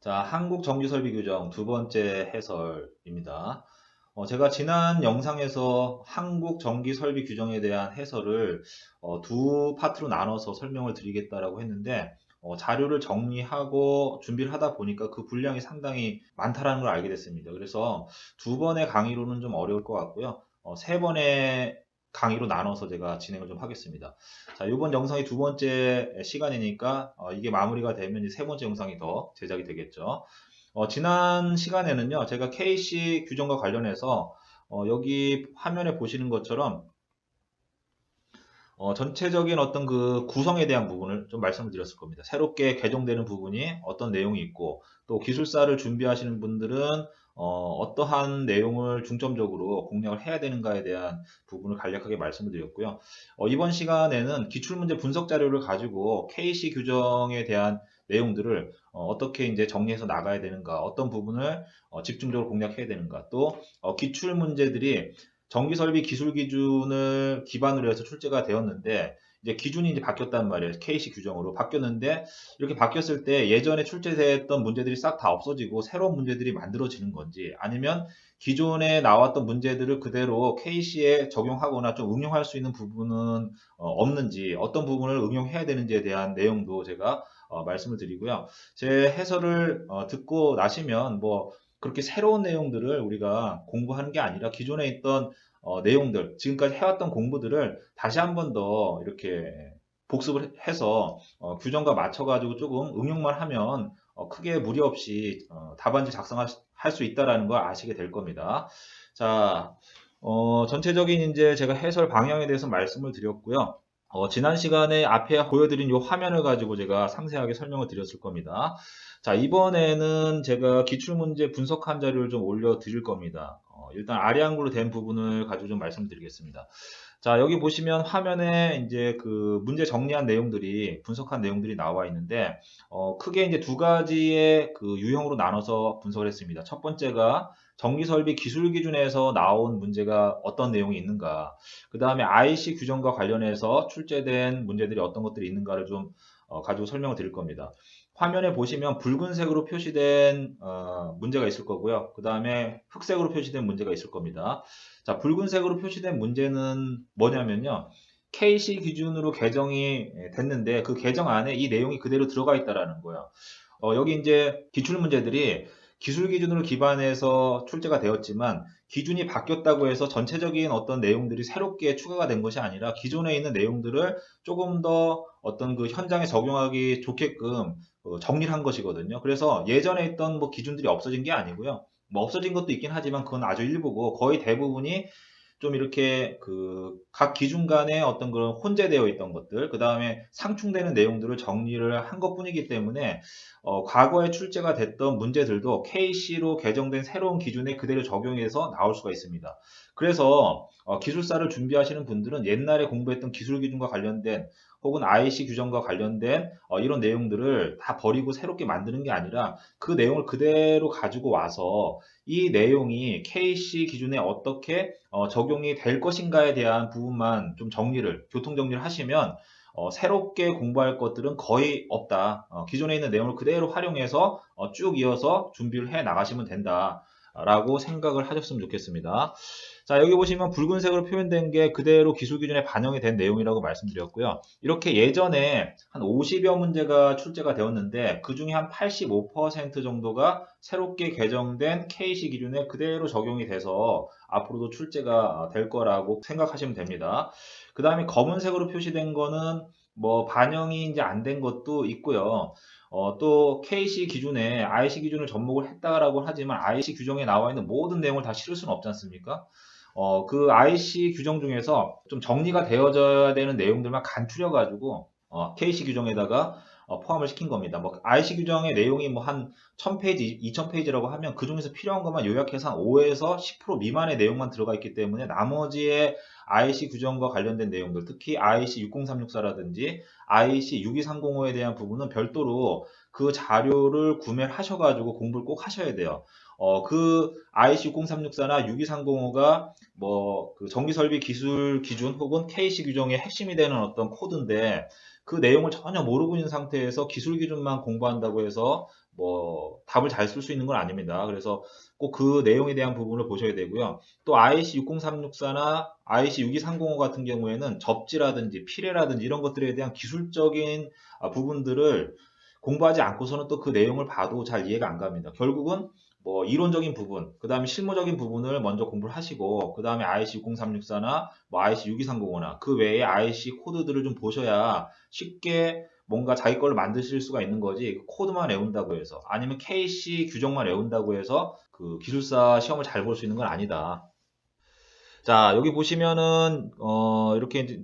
자, 한국 정규설비 규정 두 번째 해설입니다. 어, 제가 지난 영상에서 한국 정기 설비 규정에 대한 해설을 어, 두 파트로 나눠서 설명을 드리겠다라고 했는데 어, 자료를 정리하고 준비를 하다 보니까 그 분량이 상당히 많다라는 걸 알게 됐습니다. 그래서 두 번의 강의로는 좀 어려울 것 같고요. 어, 세 번의 강의로 나눠서 제가 진행을 좀 하겠습니다. 자, 이번 영상이 두 번째 시간이니까 어, 이게 마무리가 되면 세 번째 영상이 더 제작이 되겠죠. 어, 지난 시간에는요, 제가 KC 규정과 관련해서 어, 여기 화면에 보시는 것처럼 어, 전체적인 어떤 그 구성에 대한 부분을 좀 말씀을 드렸을 겁니다. 새롭게 개정되는 부분이 어떤 내용이 있고 또 기술사를 준비하시는 분들은 어, 떠한 내용을 중점적으로 공략을 해야 되는가에 대한 부분을 간략하게 말씀을 드렸고요. 어, 이번 시간에는 기출문제 분석 자료를 가지고 KC 규정에 대한 내용들을 어, 떻게 이제 정리해서 나가야 되는가, 어떤 부분을 어, 집중적으로 공략해야 되는가, 또 어, 기출 문제들이 전기설비 기술 기준을 기반으로 해서 출제가 되었는데 이제 기준이 이제 바뀌었단 말이에요. KC 규정으로 바뀌었는데 이렇게 바뀌었을 때 예전에 출제됐던 문제들이 싹 다 없어지고 새로운 문제들이 만들어지는 건지 아니면 기존에 나왔던 문제들을 그대로 KC에 적용하거나 좀 응용할 수 있는 부분은 어, 없는지 어떤 부분을 응용해야 되는지에 대한 내용도 제가 어, 말씀을 드리고요. 제 해설을 어, 듣고 나시면 뭐 그렇게 새로운 내용들을 우리가 공부하는 게 아니라 기존에 있던 어, 내용들, 지금까지 해왔던 공부들을 다시 한 번 더 이렇게 복습을 해서 어, 규정과 맞춰가지고 조금 응용만 하면 어, 크게 무리 없이 어, 답안지 작성할 수 있다라는 걸 아시게 될 겁니다. 자, 어, 전체적인 이제 제가 해설 방향에 대해서 말씀을 드렸고요. 어, 지난 시간에 앞에 보여드린 이 화면을 가지고 제가 상세하게 설명을 드렸을 겁니다. 자, 이번에는 제가 기출문제 분석한 자료를 좀 올려드릴 겁니다. 어, 일단 아리안글로 된 부분을 가지고 좀 말씀드리겠습니다. 자, 여기 보시면 화면에 이제 그 문제 정리한 내용들이, 분석한 내용들이 나와 있는데, 어, 크게 이제 두 가지의 그 유형으로 나눠서 분석을 했습니다. 첫 번째가 전기설비 기술 기준에서 나온 문제가 어떤 내용이 있는가. 그 다음에 IC 규정과 관련해서 출제된 문제들이 어떤 것들이 있는가를 좀 어, 가지고 설명을 드릴 겁니다. 화면에 보시면 붉은색으로 표시된 어, 문제가 있을 거고요. 그 다음에 흑색으로 표시된 문제가 있을 겁니다. 자, 붉은색으로 표시된 문제는 뭐냐면요. KC 기준으로 개정이 됐는데 그 개정 안에 이 내용이 그대로 들어가 있다라는 거예요. 어, 여기 이제 기출 문제들이 기술 기준으로 기반해서 출제가 되었지만 기준이 바뀌었다고 해서 전체적인 어떤 내용들이 새롭게 추가가 된 것이 아니라 기존에 있는 내용들을 조금 더 어떤 그 현장에 적용하기 좋게끔 어, 정리를 한 것이거든요. 그래서 예전에 있던 뭐 기준들이 없어진 게 아니고요. 뭐 없어진 것도 있긴 하지만 그건 아주 일부고 거의 대부분이 좀 이렇게 그 각 기준 간에 어떤 그런 혼재되어 있던 것들, 그 다음에 상충되는 내용들을 정리를 한 것 뿐이기 때문에 어, 과거에 출제가 됐던 문제들도 KC로 개정된 새로운 기준에 그대로 적용해서 나올 수가 있습니다. 그래서 어, 기술사를 준비하시는 분들은 옛날에 공부했던 기술 기준과 관련된 혹은 IC 규정과 관련된 어, 이런 내용들을 다 버리고 새롭게 만드는 게 아니라 그 내용을 그대로 가지고 와서 이 내용이 KC 기준에 어떻게 어, 적용이 될 것인가에 대한 부분만 좀 정리를 교통 정리를 하시면 어, 새롭게 공부할 것들은 거의 없다. 어, 기존에 있는 내용을 그대로 활용해서 어, 쭉 이어서 준비를 해 나가시면 된다 라고 생각을 하셨으면 좋겠습니다. 자, 여기 보시면 붉은색으로 표현된 게 그대로 기술 기준에 반영이 된 내용이라고 말씀드렸고요. 이렇게 예전에 한 50여 문제가 출제가 되었는데 그 중에 한 85% 정도가 새롭게 개정된 KC 기준에 그대로 적용이 돼서 앞으로도 출제가 될 거라고 생각하시면 됩니다. 그 다음에 검은색으로 표시된 거는 뭐 반영이 이제 안 된 것도 있고요. 어, 또 KC 기준에 IC 기준을 접목을 했다라고 하지만 IC 규정에 나와 있는 모든 내용을 다 실을 수는 없지 않습니까? 어, 그 IC 규정 중에서 좀 정리가 되어져야 되는 내용들만 간추려가지고 어, KC 규정에다가 어, 포함을 시킨 겁니다. 뭐 IC 규정의 내용이 뭐 한 1000페이지, 2000페이지라고 하면 그 중에서 필요한 것만 요약해서 한 5에서 10% 미만의 내용만 들어가 있기 때문에 나머지의 IC 규정과 관련된 내용들, 특히 IC 60364라든지 IC 62305에 대한 부분은 별도로 그 자료를 구매를 하셔가지고 공부를 꼭 하셔야 돼요. 어, 그 IC 60364나 62305가 뭐 그 전기 설비 기술 기준 혹은 KC 규정의 핵심이 되는 어떤 코드인데 그 내용을 전혀 모르고 있는 상태에서 기술 기준만 공부한다고 해서 뭐 답을 잘 쓸 수 있는 건 아닙니다. 그래서 꼭 그 내용에 대한 부분을 보셔야 되고요. 또 IC 60364나 IC 62305 같은 경우에는 접지라든지 피레라든지 이런 것들에 대한 기술적인 아, 부분들을 공부하지 않고서는 또 그 내용을 봐도 잘 이해가 안 갑니다. 결국은 뭐 이론적인 부분, 그 다음에 실무적인 부분을 먼저 공부를 하시고, 그 다음에 IC 60364나 뭐 IC 62305나 그 외에 IC 코드들을 좀 보셔야 쉽게 뭔가 자기 걸로 만드실 수가 있는 거지 그 코드만 외운다고 해서 아니면 KC 규정만 외운다고 해서 그 기술사 시험을 잘 볼 수 있는 건 아니다. 자 여기 보시면은 어 이렇게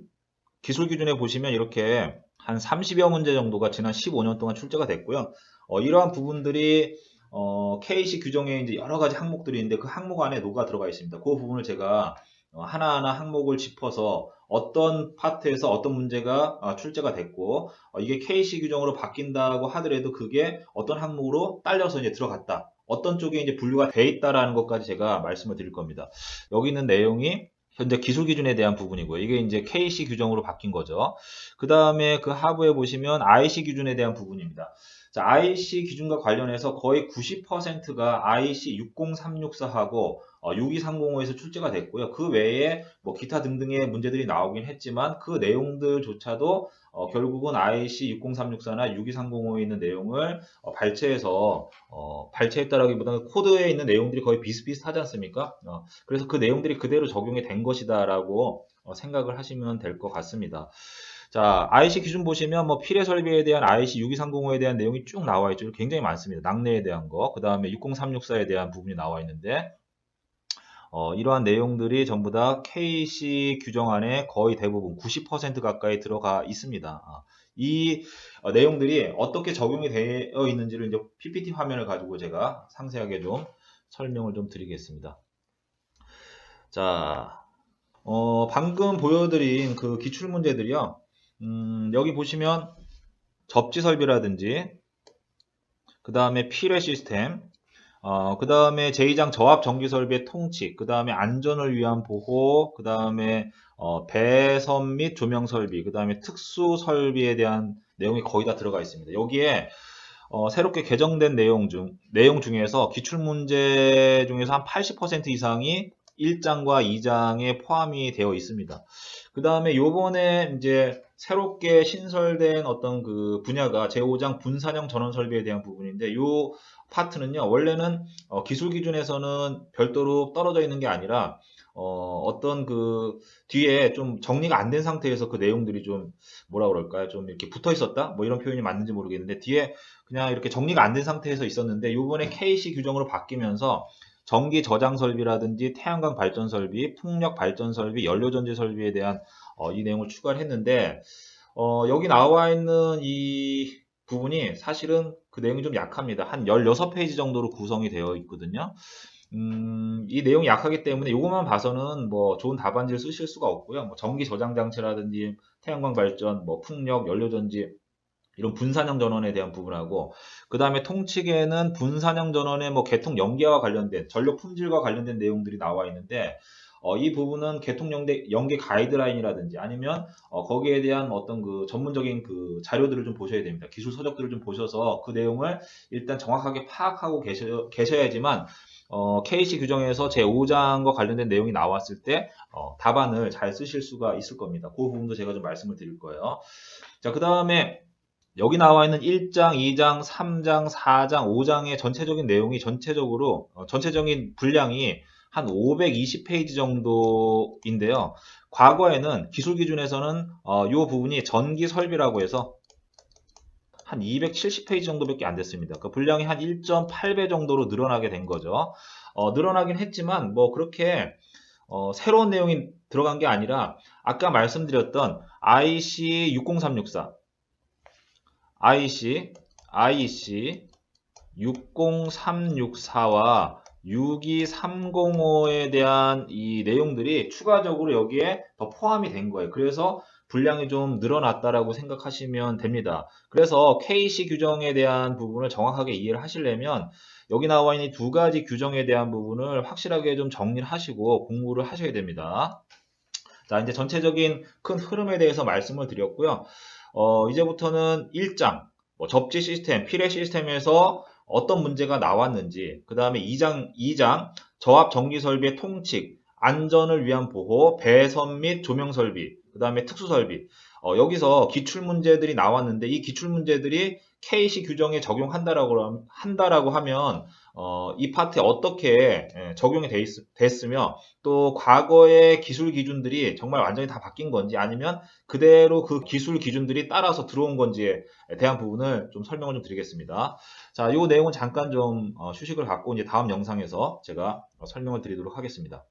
기술 기준에 보시면 이렇게 한 30여 문제 정도가 지난 15년 동안 출제가 됐고요. 어, 이러한 부분들이 어, KC 규정에 이제 여러 가지 항목들이 있는데 그 항목 안에 녹아 들어가 있습니다. 그 부분을 제가 어, 하나하나 항목을 짚어서 어떤 파트에서 어떤 문제가 어, 출제가 됐고 어, 이게 KC 규정으로 바뀐다고 하더라도 그게 어떤 항목으로 딸려서 이제 들어갔다. 어떤 쪽에 이제 분류가 돼 있다라는 것까지 제가 말씀을 드릴 겁니다. 여기 있는 내용이 현재 기술 기준에 대한 부분이고요. 이게 이제 KC 규정으로 바뀐 거죠. 그 다음에 그 하부에 보시면 IC 기준에 대한 부분입니다. 자, IC 기준과 관련해서 거의 90%가 IC 60364하고 어, 62305에서 출제가 됐고요. 그 외에 뭐 기타 등등의 문제들이 나오긴 했지만 그 내용들조차도 어, 결국은 IC 60364나 62305에 있는 내용을 어, 발췌해서 어, 발췌했다라기보다는 코드에 있는 내용들이 거의 비슷비슷하지 않습니까? 어, 그래서 그 내용들이 그대로 적용이 된 것이다라고 어, 생각을 하시면 될 것 같습니다. 자, IC 기준 보시면 뭐 필해 설비에 대한 IC 62305에 대한 내용이 쭉 나와 있죠. 굉장히 많습니다. 낙내에 대한 거, 그 다음에 60364에 대한 부분이 나와 있는데 어, 이러한 내용들이 전부 다 KC 규정 안에 거의 대부분 90% 가까이 들어가 있습니다. 아, 이 어, 내용들이 어떻게 적용이 되어 있는지를 이제 PPT 화면을 가지고 제가 상세하게 좀 설명을 좀 드리겠습니다. 자, 어, 방금 보여드린 그 기출 문제들이요. 음, 여기 보시면 접지 설비라든지 그 다음에 필해 시스템 어, 그 다음에 제2장 저압 전기 설비의 통칙, 그 다음에 안전을 위한 보호, 그 다음에 어, 배선 및 조명 설비, 그 다음에 특수 설비에 대한 내용이 거의 다 들어가 있습니다. 여기에 어, 새롭게 개정된 내용 중 내용 중에서 기출 문제 중에서 한 80% 이상이 1장과 2장에 포함이 되어 있습니다. 그 다음에 요번에 이제 새롭게 신설된 어떤 그 분야가 제5장 분산형 전원 설비에 대한 부분인데 요 파트는요 원래는 어, 기술 기준에서는 별도로 떨어져 있는 게 아니라 어, 떤 그 뒤에 좀 정리가 안 된 상태에서 그 내용들이 좀 뭐라 그럴까요? 좀 이렇게 붙어 있었다? 뭐 이런 표현이 맞는지 모르겠는데 뒤에 그냥 이렇게 정리가 안 된 상태에서 있었는데 요번에 KC 규정으로 바뀌면서 전기 저장 설비라든지 태양광 발전 설비, 풍력 발전 설비, 연료 전지 설비에 대한 어, 이 내용을 추가를 했는데 어, 여기 나와 있는 이 부분이 사실은 그 내용이 좀 약합니다. 한 16페이지 정도로 구성이 되어 있거든요. 음, 이 내용이 약하기 때문에 이것만 봐서는 뭐 좋은 답안지를 쓰실 수가 없고요. 뭐 전기 저장 장치라든지 태양광 발전, 뭐 풍력, 연료 전지 이런 분산형 전원에 대한 부분하고 그 다음에 통칙에는 분산형 전원의 뭐 개통 연계와 관련된 전력 품질과 관련된 내용들이 나와 있는데 어, 이 부분은 개통 연계, 연계 가이드라인이라든지 아니면 어, 거기에 대한 어떤 그 전문적인 그 자료들을 좀 보셔야 됩니다. 기술 서적들을 좀 보셔서 그 내용을 일단 정확하게 파악하고 계셔, 계셔야지만 어, KC 규정에서 제5장과 관련된 내용이 나왔을 때 어, 답안을 잘 쓰실 수가 있을 겁니다. 그 부분도 제가 좀 말씀을 드릴 거예요. 자, 그 다음에 여기 나와 있는 1장, 2장, 3장, 4장, 5장의 전체적인 내용이 전체적으로 어, 전체적인 분량이 한 520페이지 정도인데요. 과거에는 기술 기준에서는 어, 이 부분이 전기 설비라고 해서 한 270페이지 정도밖에 안 됐습니다. 그 분량이 한 1.8배 정도로 늘어나게 된 거죠. 어, 늘어나긴 했지만 뭐 그렇게 어, 새로운 내용이 들어간 게 아니라 아까 말씀드렸던 IC 60364 IC, IC 60364와 62305에 대한 이 내용들이 추가적으로 여기에 더 포함이 된 거예요. 그래서 분량이 좀 늘어났다라고 생각하시면 됩니다. 그래서 KC 규정에 대한 부분을 정확하게 이해를 하시려면 여기 나와 있는 두 가지 규정에 대한 부분을 확실하게 좀 정리를 하시고 공부를 하셔야 됩니다. 자, 이제 전체적인 큰 흐름에 대해서 말씀을 드렸고요. 어, 이제부터는 1장, 뭐 접지 시스템, 필해 시스템에서 어떤 문제가 나왔는지, 그 다음에 2장, 2장 저압 정기 설비의 통칙, 안전을 위한 보호, 배선 및 조명 설비, 그 다음에 특수 설비. 어, 여기서 기출 문제들이 나왔는데 이 기출 문제들이 KC 규정에 적용한다라고 함- 한다라고 하면 어, 이 파트에 어떻게 예, 적용이 돼 있, 됐으며 또 과거의 기술 기준들이 정말 완전히 다 바뀐 건지 아니면 그대로 그 기술 기준들이 따라서 들어온 건지에 대한 부분을 좀 설명을 좀 드리겠습니다. 자, 이 내용은 잠깐 좀 어, 휴식을 갖고 이제 다음 영상에서 제가 어, 설명을 드리도록 하겠습니다.